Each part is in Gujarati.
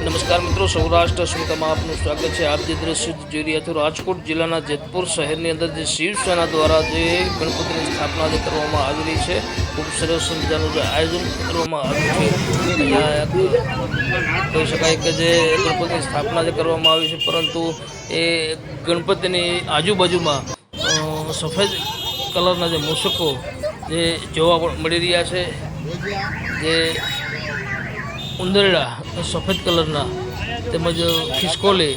નમસ્કાર મિત્રો, સૌરાષ્ટ્ર સ્મિતામાં આપનું સ્વાગત છે. આપ જે દ્રશ્ય જોઈ રહ્યા છો, રાજકોટ જિલ્લાના જેતપુર શહેરની અંદર જે શિવસેના દ્વારા જે ગણપતિની સ્થાપના જે કરવામાં રહી છે. ખૂબ સરસ મજાનું જે આયોજન કરવામાં આવ્યું છે. કહી શકાય કે જે ગણપતિની સ્થાપના જે કરવામાં આવી છે, પરંતુ એ ગણપતિની આજુબાજુમાં સફેદ કલરના જે મૂષકો જે જોવા મળી રહ્યા છે. જે ઉંદરડા, સફેદ કલરના, તેમજ ખિસકોલી,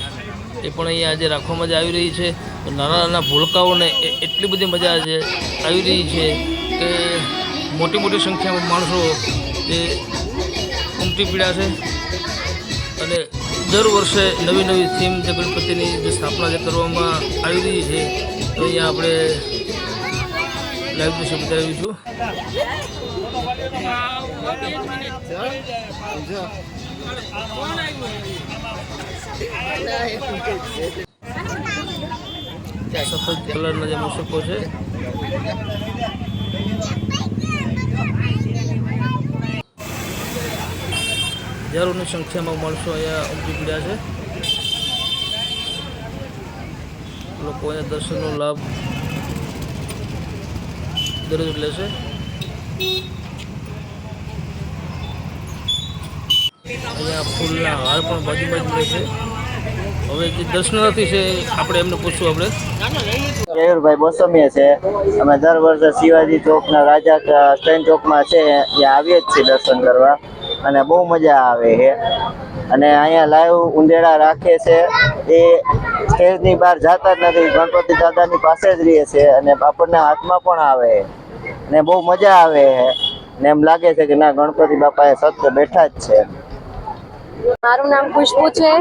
એ પણ અહીંયા આજે રાખવામાં જ આવી રહી છે. નાના નાના ભૂલકાઓને એ- એટલી બધી મજા આજે આવી રહી છે કે મોટી મોટી સંખ્યામાં માણસો જે ઉમટી પીડ્યા છે. અને દર વર્ષે નવી નવી થીમ જે ગણપતિની જે સ્થાપના જે કરવામાં આવી રહી છે, તો અહીંયા આપણે લાઈવ દ્રશ્ય બતાવીશું. સફેદ કલરના જે મુસકો છે. હજારોની સંખ્યામાં માણસો અહીંયા ઉમટી પડ્યા છે. લોકો અહીંયા દર્શનનો લાભ દરરોજ લે છે. ફૂલના હાર પણ બાજુ બાજુ છે. હવે જે દર્શનાર્થી છે, આપણે એમને પૂછવું આપણે. કેયુરભાઈ બોસમીએ છે. અમે દર વર્ષે શિવાજી ચોકના રાજા સ્ટેન્ડ ચોકમાં છે, ત્યાં આવીએ જ છીએ દર્શન કરવા. અને બહુ મજા આવે છે. અને અહીંયા લાઈવ ઉંદેડા રાખે છે. એ સ્ટેજની બહાર જતા જ નથી, ગણપતિ દાદાની પાસે જ રહે છે અને આપણને હાથમાં પણ આવે અને બહુ મજા આવે છે. ને એમ લાગે છે કે ના, ગણપતિ બાપા એ સત્ય બેઠા જ છે. મારું નામ ખુશ્બુ છે.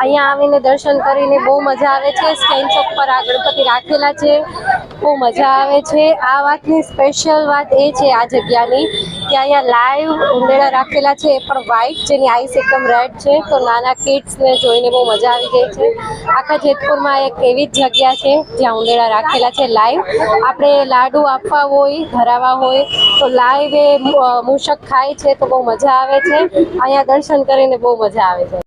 અહીંયા આવીને દર્શન કરીને બહુ મજા આવે છે. સ્ટેન્ડ ચોક પર આ ગણપતિ રાખેલા છે. બહુ મજા આવે છે. આ વાતની સ્પેશિયલ વાત એ છે આ જગ્યાની કે અહીંયા લાઈવ ઉંદેડા રાખેલા છે, એ પણ વ્હાઈટ જેની આઈસ એકદમ રેડ છે. તો નાના કિડ્સને જોઈને બહુ મજા આવી ગઈ છે. આખા જેતપુરમાં એક એવી જ જગ્યા છે જ્યાં ઉંદેડા રાખેલા છે લાઈવ આપણે લાડુ આપવા હોય ધરાવા હોય, તો લાઈવ એ મૂષક ખાય છે, તો બહુ મજા આવે છે. અહીંયા દર્શન કરીને બહુ મજા આવે છે.